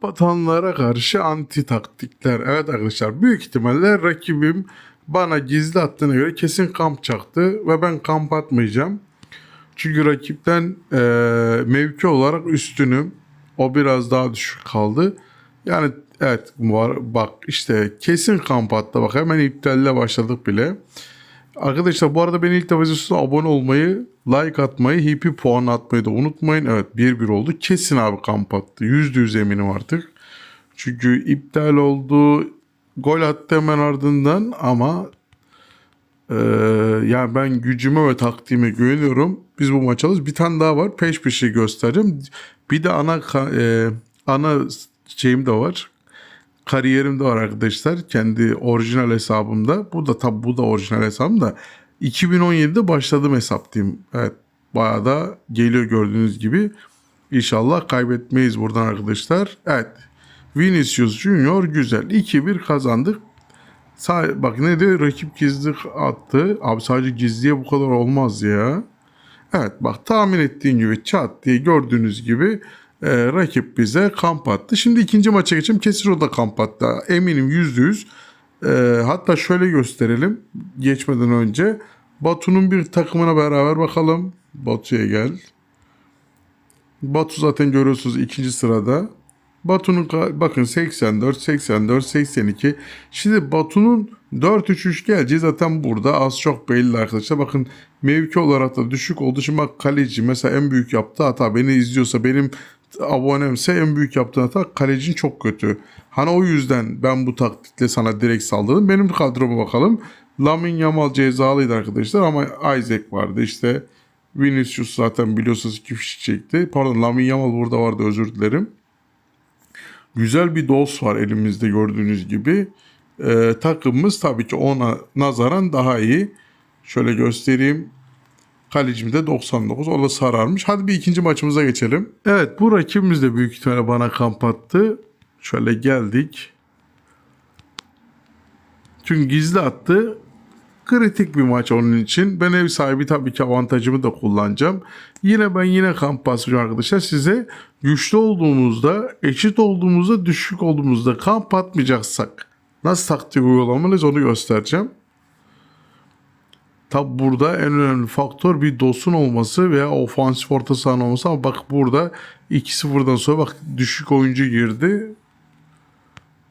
Kamp atanlara karşı anti taktikler. Evet arkadaşlar büyük ihtimalle rakibim bana gizli attığına göre kesin kamp çaktı ve ben kamp atmayacağım. Çünkü rakipten e, mevki olarak üstünüm. O biraz daha düşük kaldı. Yani evet var, bak işte kesin kamp attı. Bak hemen iptalle başladık bile. Arkadaşlar bu arada beni ilk defa abone olmayı, like atmayı, hippie puan atmayı da unutmayın. Evet 1-1 oldu. Kesin abi kamp attı. %100 eminim artık. Çünkü iptal oldu. Gol attı hemen ardından ama ee, yani ben gücüme ve taktiğime güveniyorum. Biz bu maçı alırız. Bir tane daha var. Peş peşe göstereceğim. Bir de ana e, ana şeyim de var. Kariyerim de var arkadaşlar. Kendi orijinal hesabımda. Bu da tabi bu da orijinal hesabım da. 2017'de başladım hesap diyeyim. Evet bayağı da geliyor gördüğünüz gibi. İnşallah kaybetmeyiz buradan arkadaşlar. Evet. Vinicius Junior güzel. 2-1 kazandık. Sa- bak ne diyor rakip gizli attı. Abi sadece gizliye bu kadar olmaz ya. Evet bak tahmin ettiğin gibi çat diye gördüğünüz gibi e, rakip bize kamp attı. Şimdi ikinci maça geçelim. Kesin o da kamp attı. Eminim yüzde yüz. E, hatta şöyle gösterelim geçmeden önce. Batu'nun bir takımına beraber bakalım. Batu'ya gel. Batu zaten görüyorsunuz ikinci sırada. Batu'nun bakın 84, 84, 82. Şimdi Batu'nun 4-3-3 geleceği zaten burada az çok belli arkadaşlar. Bakın mevki olarak da düşük olduğu için bak kaleci mesela en büyük yaptığı hata beni izliyorsa benim abonemse en büyük yaptığı hata kalecin çok kötü. Hani o yüzden ben bu taktikle sana direkt saldırdım. Benim kadroma bakalım. Lamin Yamal cezalıydı arkadaşlar ama Isaac vardı işte. Vinicius zaten biliyorsunuz iki fişi çekti. Pardon Lamin Yamal burada vardı özür dilerim. Güzel bir dos var elimizde gördüğünüz gibi. Ee, takımımız tabii ki ona nazaran daha iyi. Şöyle göstereyim. Kalecimiz de 99. O da sararmış. Hadi bir ikinci maçımıza geçelim. Evet bu rakibimiz de büyük ihtimalle bana kamp attı. Şöyle geldik. Çünkü gizli attı. Kritik bir maç onun için. Ben ev sahibi tabii ki avantajımı da kullanacağım. Yine ben yine kamp basacağım arkadaşlar. Size güçlü olduğumuzda, eşit olduğumuzda, düşük olduğumuzda kamp atmayacaksak nasıl taktik uygulamalıyız onu göstereceğim. Tabi burada en önemli faktör bir dosun olması veya ofansif orta sahanın olması ama bak burada 2-0'dan sonra bak düşük oyuncu girdi.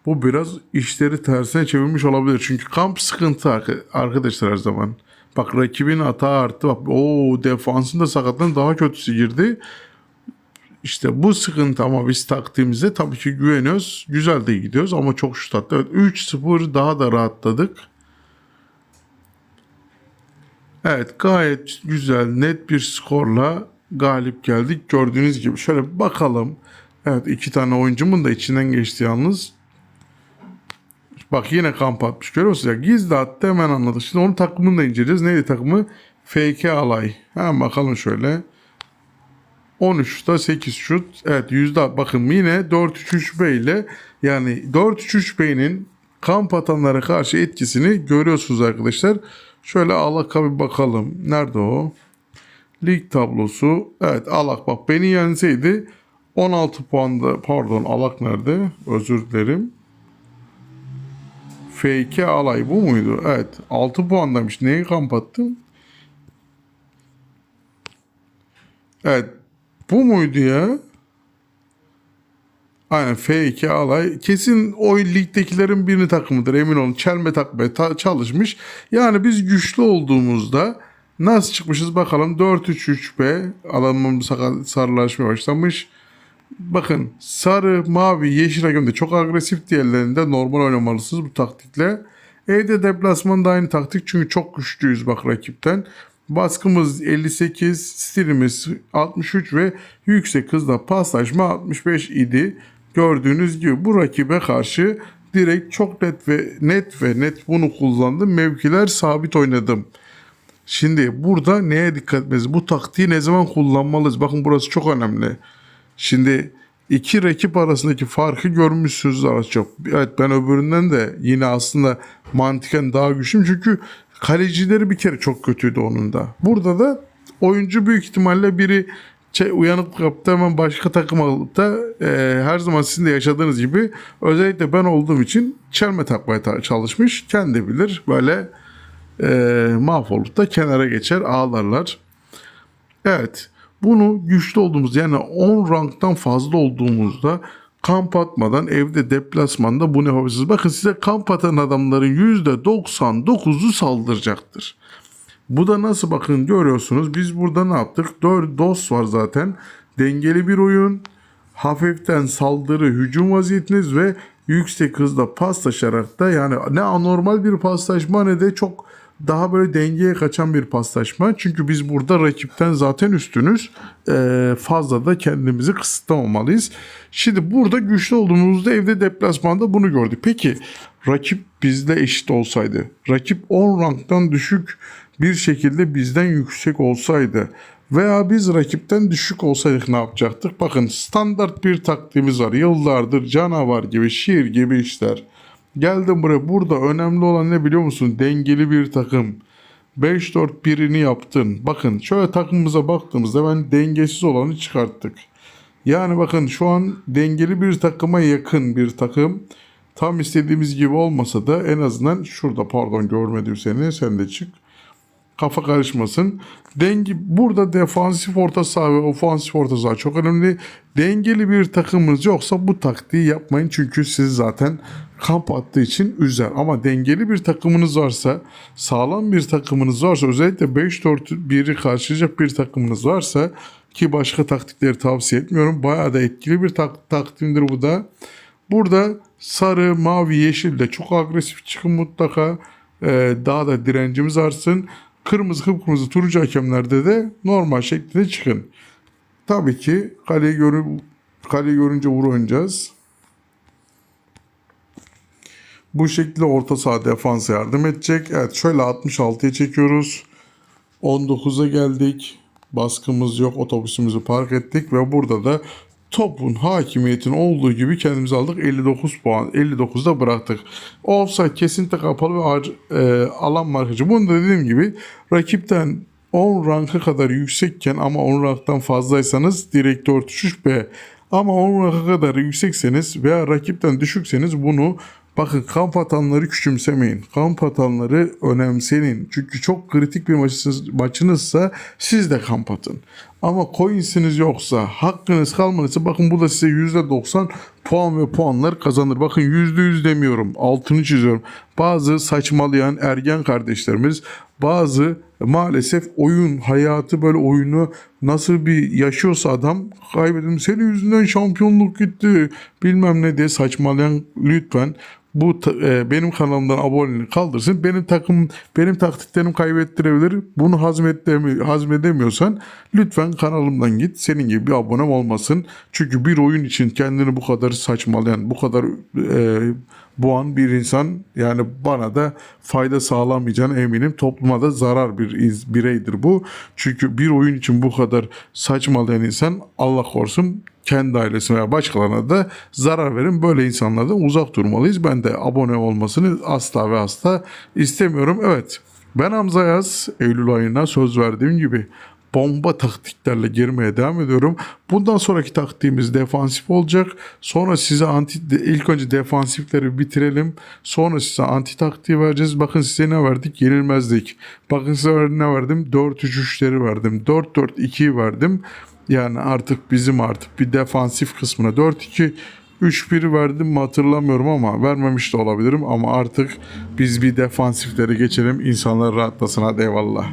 Bu biraz işleri tersine çevirmiş olabilir. Çünkü kamp sıkıntı arka- arkadaşlar her zaman. Bak rakibin hata arttı. Bak o defansın da sakatların daha kötüsü girdi. İşte bu sıkıntı ama biz taktiğimize tabii ki güveniyoruz. Güzel de gidiyoruz ama çok şut attı. Evet 3-0 daha da rahatladık. Evet gayet güzel net bir skorla galip geldik. Gördüğünüz gibi şöyle bakalım. Evet iki tane oyuncumun da içinden geçti yalnız. Bak yine kamp atmış görüyor musunuz? Gizli attı hemen anladık. Şimdi onun takımını da inceleyeceğiz. Neydi takımı? FK alay. Hemen bakalım şöyle. 13'ta 8 şut. Evet yüzde bakın yine 4-3-3 ile yani 4-3-3 kamp atanlara karşı etkisini görüyorsunuz arkadaşlar. Şöyle Alak'a bir bakalım. Nerede o? Lig tablosu. Evet Alak bak beni yenseydi 16 puanda pardon Alak nerede? Özür dilerim. F2 alay bu muydu? Evet 6 puandaymış. Neyi kamp attım? Evet bu muydu ya? Aynen F2 alay. Kesin o ligdekilerin birini takımıdır emin olun. Çelme takmaya ta- çalışmış. Yani biz güçlü olduğumuzda nasıl çıkmışız bakalım. 4-3-3B. Adamın sakat sarılaşmaya başlamış. Bakın sarı, mavi, yeşil hakem de çok agresif diğerlerinde normal oynamalısınız bu taktikle. Evde deplasman da aynı taktik çünkü çok güçlüyüz bak rakipten. Baskımız 58, stilimiz 63 ve yüksek hızla paslaşma 65 idi. Gördüğünüz gibi bu rakibe karşı direkt çok net ve net ve net bunu kullandım. Mevkiler sabit oynadım. Şimdi burada neye dikkat etmeliyiz? Bu taktiği ne zaman kullanmalıyız? Bakın burası çok önemli. Şimdi iki rakip arasındaki farkı görmüşsünüz az çok. Evet ben öbüründen de yine aslında mantıken daha güçlüyüm. Çünkü kalecileri bir kere çok kötüydü onun da. Burada da oyuncu büyük ihtimalle biri Şey, uyanıp kapta hemen başka takım alıp da e, her zaman sizin de yaşadığınız gibi özellikle ben olduğum için çelme takmaya ta- çalışmış. Kendi bilir böyle e, mahvolup da kenara geçer ağlarlar. Evet. Bunu güçlü olduğumuz yani 10 ranktan fazla olduğumuzda kamp atmadan evde deplasmanda bunu yapabilirsiniz. Bakın size kamp atan adamların %99'u saldıracaktır. Bu da nasıl bakın görüyorsunuz. Biz burada ne yaptık? 4 dost var zaten. Dengeli bir oyun. Hafiften saldırı, hücum vaziyetiniz ve yüksek hızda paslaşarak da yani ne anormal bir paslaşma ne de çok daha böyle dengeye kaçan bir paslaşma. Çünkü biz burada rakipten zaten üstünüz. Ee, fazla da kendimizi kısıtlamamalıyız. Şimdi burada güçlü olduğumuzda evde deplasmanda bunu gördük. Peki rakip bizle eşit olsaydı, rakip 10 ranktan düşük bir şekilde bizden yüksek olsaydı veya biz rakipten düşük olsaydık ne yapacaktık? Bakın standart bir taktiğimiz var. Yıllardır canavar gibi, şiir gibi işler. Geldim buraya. Burada önemli olan ne biliyor musun? Dengeli bir takım. 5-4-1'ini yaptın. Bakın şöyle takımımıza baktığımızda ben dengesiz olanı çıkarttık. Yani bakın şu an dengeli bir takıma yakın bir takım. Tam istediğimiz gibi olmasa da en azından şurada pardon görmedim seni sen de çık kafa karışmasın. Denge burada defansif orta saha ve ofansif orta saha çok önemli. Dengeli bir takımınız yoksa bu taktiği yapmayın çünkü siz zaten kamp attığı için üzer. Ama dengeli bir takımınız varsa, sağlam bir takımınız varsa, özellikle 5-4-1'i karşılayacak bir takımınız varsa ki başka taktikleri tavsiye etmiyorum. Bayağı da etkili bir tak taktimdir bu da. Burada sarı, mavi, yeşil de çok agresif çıkın mutlaka. Ee, daha da direncimiz artsın. Kırmızı, kıpkırmızı, turuncu hakemlerde de normal şeklinde çıkın. Tabii ki kaleyi, görü kaleyi görünce vur oynayacağız. Bu şekilde orta saha defansa yardım edecek. Evet şöyle 66'ya çekiyoruz. 19'a geldik. Baskımız yok. Otobüsümüzü park ettik ve burada da topun hakimiyetin olduğu gibi kendimizi aldık. 59 puan. 59'da bıraktık. Offside kesinlikle kapalı ve ar- e, alan markacı. Bunu da dediğim gibi rakipten 10 ranka kadar yüksekken ama 10 ranktan fazlaysanız direkt 4 B. Ama 10 ranka kadar yüksekseniz veya rakipten düşükseniz bunu Bakın kamp atanları küçümsemeyin. Kamp atanları önemseyin. Çünkü çok kritik bir maçınız, maçınızsa siz de kamp atın. Ama coinsiniz yoksa, hakkınız kalmadıysa bakın bu da size %90 puan ve puanlar kazanır. Bakın %100 demiyorum. Altını çiziyorum. Bazı saçmalayan ergen kardeşlerimiz bazı maalesef oyun hayatı böyle oyunu nasıl bir yaşıyorsa adam kaybettim. Senin yüzünden şampiyonluk gitti bilmem ne diye saçmalayan lütfen bu e, benim kanalımdan aboneliğini kaldırsın. Benim takım benim taktiklerim kaybettirebilir. Bunu hazmedemi, hazmedemiyorsan lütfen kanalımdan git. Senin gibi bir abonem olmasın. Çünkü bir oyun için kendini bu kadar saçmalayan, bu kadar e, boğan bir insan yani bana da fayda sağlamayacağına eminim. Topluma da zarar bir iz- bireydir bu. Çünkü bir oyun için bu kadar saçmalayan insan Allah korusun kendi ailesine veya başkalarına da zarar verin. Böyle insanlardan uzak durmalıyız. Ben de abone olmasını asla ve asla istemiyorum. Evet ben Hamza Yaz. Eylül ayına söz verdiğim gibi bomba taktiklerle girmeye devam ediyorum. Bundan sonraki taktiğimiz defansif olacak. Sonra size anti ilk önce defansifleri bitirelim. Sonra size anti taktiği vereceğiz. Bakın size ne verdik? Yenilmezdik. Bakın size ne verdim? 4-3-3'leri verdim. 4-4-2'yi verdim. Yani artık bizim artık bir defansif kısmına 4-2 3-1 verdim mi hatırlamıyorum ama vermemiş de olabilirim ama artık biz bir defansiflere geçelim insanlar rahatlasın hadi eyvallah.